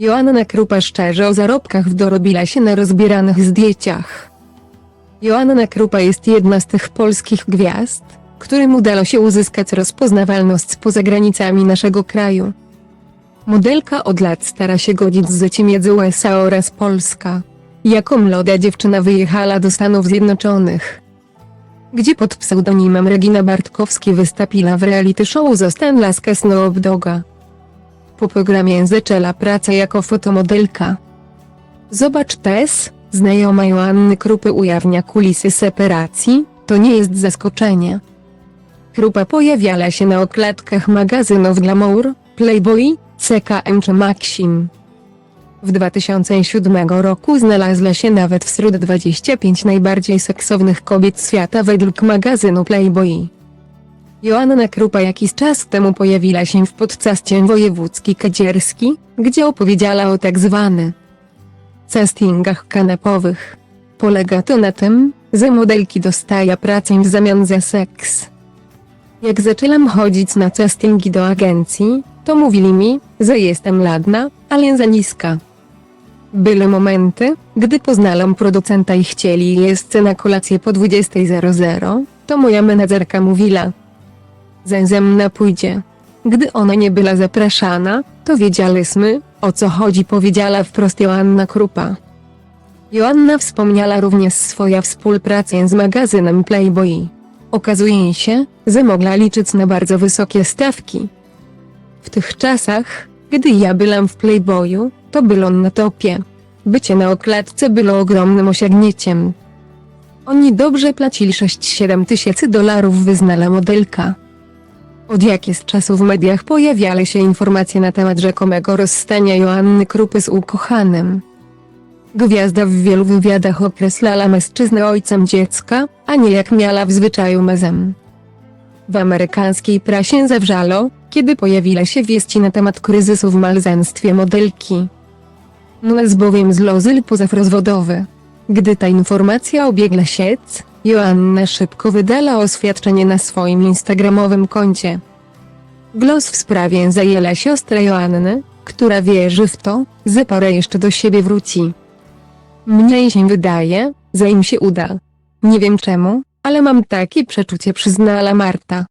Joanna Krupa szczerze o zarobkach wdorobiła się na rozbieranych zdjęciach. Joanna Krupa jest jedna z tych polskich gwiazd, którym udało się uzyskać rozpoznawalność poza granicami naszego kraju. Modelka od lat stara się godzić zycie między USA oraz Polska. Jako młoda dziewczyna wyjechała do Stanów Zjednoczonych, gdzie pod pseudonimem Regina Bartkowski wystąpiła w reality show Zostań laskę Snoop Doga. Po programie zaczęła pracę jako fotomodelka. Zobacz też, znajoma Joanny Krupy ujawnia kulisy separacji, to nie jest zaskoczenie. Krupa pojawiała się na okładkach magazynów Glamour, Playboy, CKM czy Maxim. W 2007 roku znalazła się nawet wśród 25 najbardziej seksownych kobiet świata według magazynu Playboy. Joanna Krupa jakiś czas temu pojawiła się w podcaście wojewódzki kadzierski, gdzie opowiedziała o tak zwany castingach kanapowych. Polega to na tym, że modelki dostają pracę w zamian za seks. Jak zaczęłam chodzić na castingi do agencji, to mówili mi, że jestem ladna, ale za niska. Były momenty, gdy poznałam producenta i chcieli jeść na kolację po 20.00, to moja menedżerka mówiła, że ze mną pójdzie. Gdy ona nie była zapraszana, to wiedziałyśmy, o co chodzi powiedziała wprost Joanna Krupa. Joanna wspomniała również swoja współpracę z magazynem Playboy. Okazuje się, że mogła liczyć na bardzo wysokie stawki. W tych czasach, gdy ja byłam w Playboyu, to było na topie. Bycie na okładce było ogromnym osiągnięciem. Oni dobrze płacili 6-7 tysięcy dolarów wyznala modelka. Od jakichś czasu w mediach pojawiały się informacje na temat rzekomego rozstania Joanny Krupy z ukochanym. Gwiazda w wielu wywiadach określała mężczyznę ojcem dziecka, a nie jak miała w zwyczaju mezem. W amerykańskiej prasie zawrzało, kiedy pojawiła się wieści na temat kryzysu w małżeństwie modelki. Jest bowiem zlozyl pozarozwodowy. Gdy ta informacja obiegła sieć, Joanna szybko wydala oświadczenie na swoim instagramowym koncie. Głos w sprawie zajęła siostra Joanny, która wierzy w to, że pora jeszcze do siebie wróci. Mnie się wydaje, że im się uda. Nie wiem czemu, ale mam takie przeczucie przyznała Marta.